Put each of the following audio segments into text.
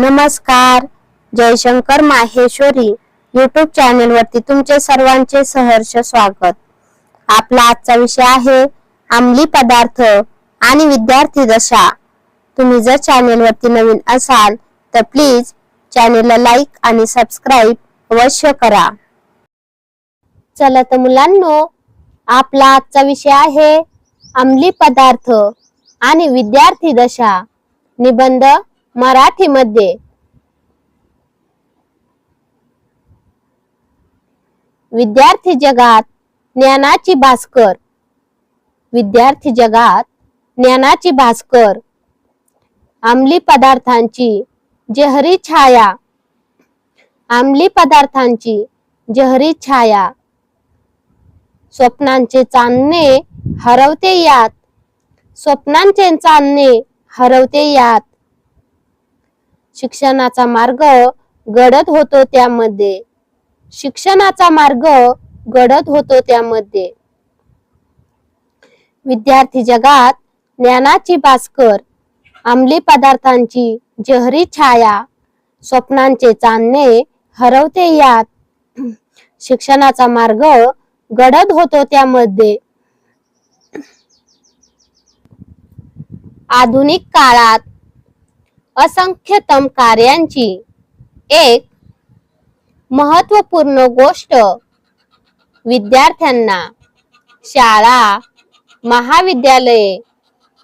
नमस्कार. Jaishankar Maheshwari YouTube channel वरती तुमचे सर्वांचे सहर्ष स्वागत. आपला आजचा विषय आहे अंमली पदार्थ आणि विद्यार्थी दशा. तुम्ही जर चॅनेल वरती नवीन असाल तर प्लीज चॅनेलला लाईक आणि सबस्क्राईब अवश्य करा. चला तर मुलांनो आपला आजचा विषय आहे अंमली पदार्थ आणि विद्यार्थी दशा. निबंध मराठीमध्ये. विद्यार्थी जगात ज्ञानाची भास्कर. विद्यार्थी जगात ज्ञानाची भास्कर. आमली पदार्थांची जहरी छाया. आमली पदार्थांची जहरी छाया. स्वप्नांचे चांदणे हरवते यात. स्वप्नांचे चांदणे हरवते यात. शिक्षणाचा मार्ग गडत होतो त्यामध्ये. शिक्षणाचा मार्ग गडत होतो त्यामध्ये. विद्यार्थी जगात ज्ञानाची भास्कर अंमली पदार्थांची जहरी छाया स्वप्नांचे चांदणे हरवते यात. शिक्षणाचा मार्ग गडद होतो त्यामध्ये. आधुनिक काळात असंख्यतम कार्यांची एक महत्त्वपूर्ण गोष्ट विद्यार्थ्यांना शाळा महाविद्यालये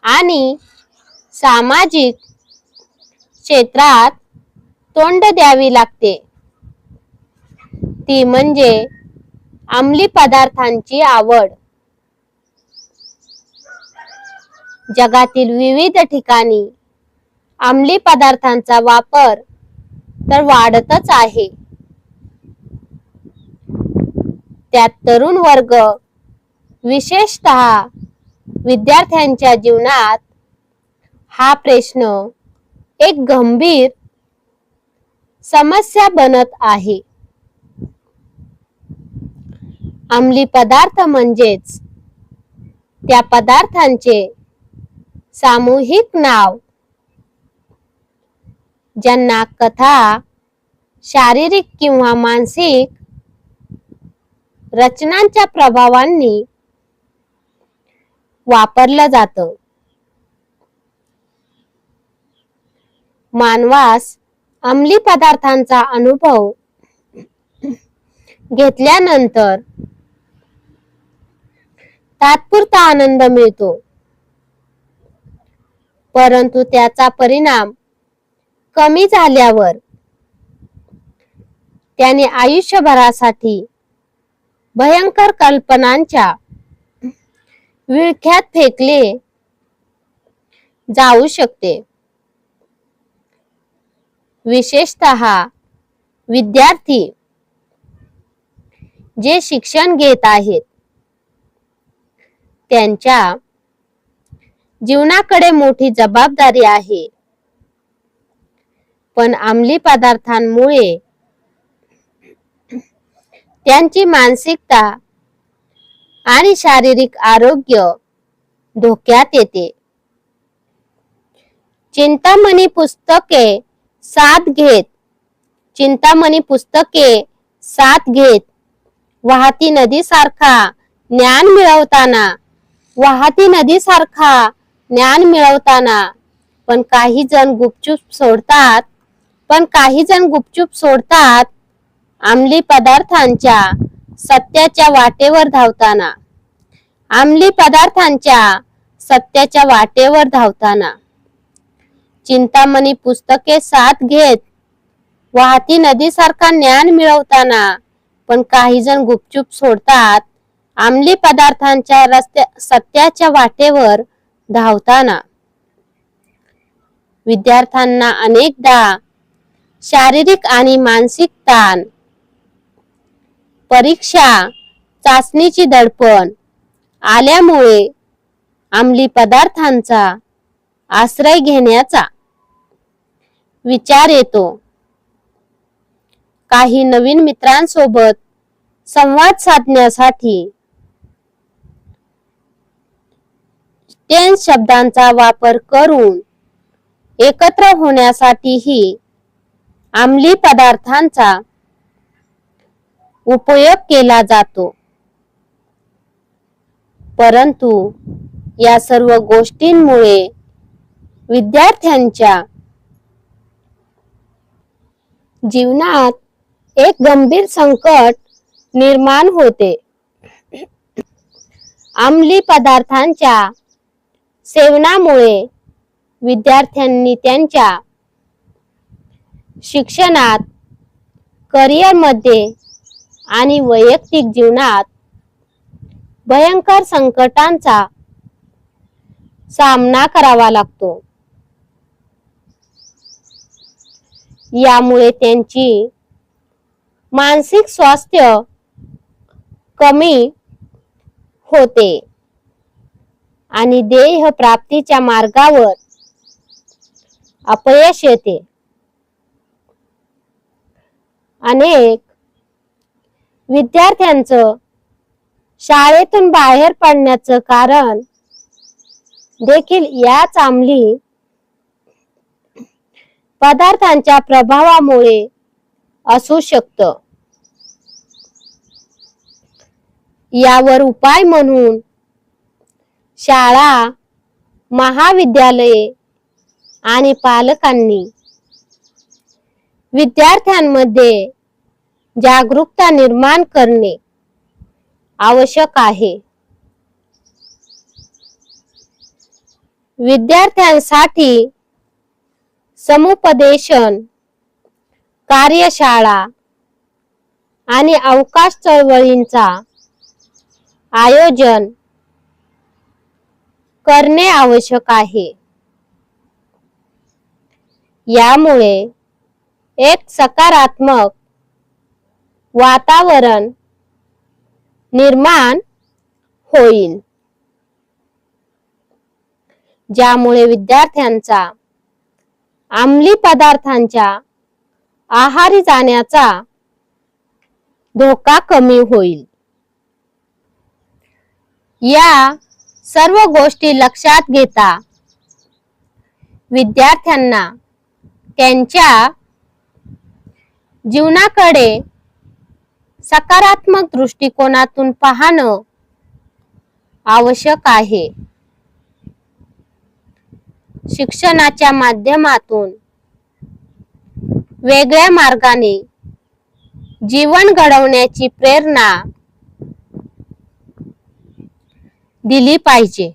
आणि सामाजिक क्षेत्रात तोंड द्यावी लागते. ती म्हणजे अंमली पदार्थांची आवड. जगातील विविध ठिकाणी अंमली पदार्थांचा वापर तर वाढतच आहे. त्यात तरुण वर्ग विशेषतः विद्यार्थ्यांच्या जीवनात हा प्रश्न एक गंभीर समस्या बनत आहे. अंमली पदार्थ म्हणजेच त्या पदार्थांचे सामूहिक नाव ज्यांना कथा शारीरिक किंवा मानसिक रचनांच्या प्रभावांनी वापरलं जातं. मानवास अंमली पदार्थांचा अनुभव घेतल्यानंतर तात्पुरता आनंद मिळतो. परंतु त्याचा परिणाम कमी झाल्यावर त्याने आयुष्यभरासाठी भयंकर कल्पनांच्या विळख्यात फेकले जाऊ शकते. विशेषत विद्यार्थी जे शिक्षण घेत आहेत त्यांच्या जीवनाकडे मोठी जबाबदारी आहे. पण अंमली पदार्थांमुळे त्यांची मानसिकता आणि शारीरिक आरोग्य धोक्यात येते. चिंतामणी पुस्तके साथ घेत चिंतामणी पुस्तके साथ घेत वाहती नदी सारखा ज्ञान मिळवताना वाहती नदी सारखा ज्ञान मिळवताना पण काही जण गुपचूप सोडतात पण काही जण गुपचूप सोडतात आमली पदार्थांच्या सत्याच्या वाटेवर धावताना. आमली पदार्थांच्या सत्याच्या वाटेवर धावताना. चिंतामणी पुस्तके साथ घेत वाहती नदीसारखा ज्ञान मिळवताना पण काही जण गुपचूप सोडतात आमली पदार्थांच्या रस्त्या सत्याच्या वाटेवर धावताना. विद्यार्थ्यांना अनेकदा शारीरिक आणि मानसिक ताण परीक्षा चाचणीची दडपण आल्यामुळे अंमली पदार्थांचा आश्रय घेण्याचा विचार येतो. काही नवीन मित्रांसोबत संवाद साधण्यासाठी टेन्स शब्दांचा वापर करून एकत्र होण्यासाठीही अंमली पदार्थांचा उपयोग केला जातो. परंतु या सर्व गोष्टींमुळे विद्यार्थ्यांच्या जीवनात एक गंभीर संकट निर्माण होते. अंमली पदार्थांच्या सेवनामुळे विद्यार्थ्यांनी त्यांच्या शिक्षणात करिअरमध्ये आणि वैयक्तिक जीवनात भयंकर संकटांचा सामना करावा लागतो. यामुळे त्यांची मानसिक स्वास्थ्य कमी होते आणि देह प्राप्तीच्या मार्गावर अपयश येते. अनेक विद्यार्थ्यांचं शाळेतून बाहेर पडण्याचं कारण देखील याच अंमली पदार्थांच्या प्रभावामुळे असू शकतं. यावर उपाय म्हणून शाळा महाविद्यालये आणि पालकांनी विद्यार्थ्यांमध्ये जागरूकता निर्माण करणे आवश्यक आहे. विद्यार्थ्यांसाठी समुपदेशन कार्यशाळा आणि अवकाश चळवळींचा आयोजन करणे आवश्यक आहे. यामुळे एक सकारात्मक वातावरण निर्माण होईल. ज्यामुळे विद्यार्थ्यांचा अंमली पदार्थांच्या आहारी जाण्याचा धोका कमी होईल. या सर्व गोष्टी लक्षात घेता विद्यार्थ्यांना त्यांच्या जीवनाकडे सकारात्मक दृष्टिकोनातून पाहणं आवश्यक आहे. शिक्षणाच्या माध्यमातून वेगळ्या मार्गाने जीवन घडवण्याची प्रेरणा दिली पाहिजे.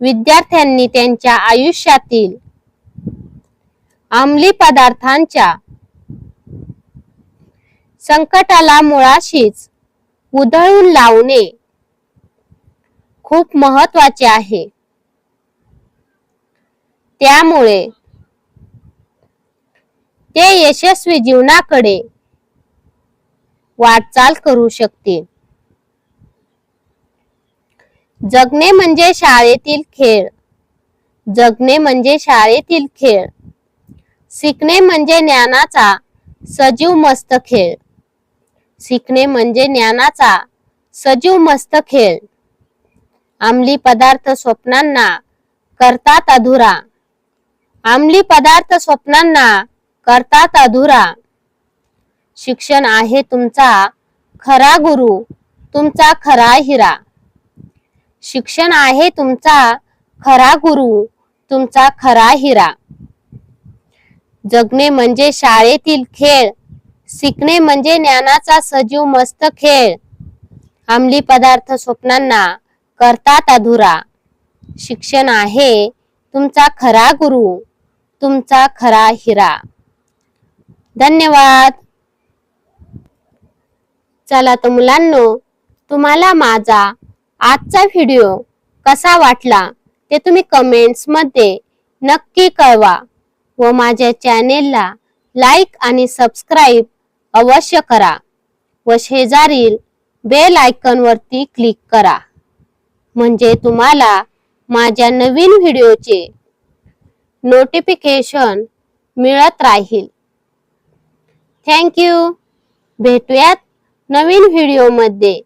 विद्यार्थ्यांनी त्यांच्या आयुष्यातील अंमली पदार्थांच्या संकटाला मुळाशीच उधळून लावणे खूप महत्त्वाचे आहे. त्यामुळे ते यशस्वी जीवनाकडे वाटचाल करू शकतील जगणे म्हणजे शाळेतील खेळ. जगणे म्हणजे शाळेतील खेळ. शिकणे म्हणजे ज्ञानाचा सजीव मस्त खेळ. शिकणे म्हणजे ज्ञानाचा सजीव मस्त खेळ. आमली पदार्थ स्वप्नांना करतात अधुरा. आमली पदार्थ स्वप्नांना करतात अधुरा. शिक्षण आहे तुमचा खरा गुरु तुमचा खरा हिरा. शिक्षण आहे तुमचा खरा गुरु तुमचा खरा हिरा. जगणे म्हणजे शाळेतील खेळ शिकणे म्हणजे ज्ञानाचा सजीव मस्त खेळ. अंमली पदार्थ स्वप्नांना करतात अधुरा. शिक्षण आहे तुमचा खरा गुरु तुमचा खरा हिरा. धन्यवाद. चला तर मुलांनो तुम्हाला माझा आजचा व्हिडिओ कसा वाटला ते तुम्ही कमेंट्समध्ये नक्की कळवा व माझ्या चॅनेलला लाईक आणि सबस्क्राईब अवश्य करा व शेजारील बेल आयकॉन वरती क्लिक करा. म्हणजे तुम्हाला माझ्या नवीन व्हिडिओचे नोटिफिकेशन मिळत राहील. थँक्यू भेटूयात नवीन व्हिडिओमध्ये.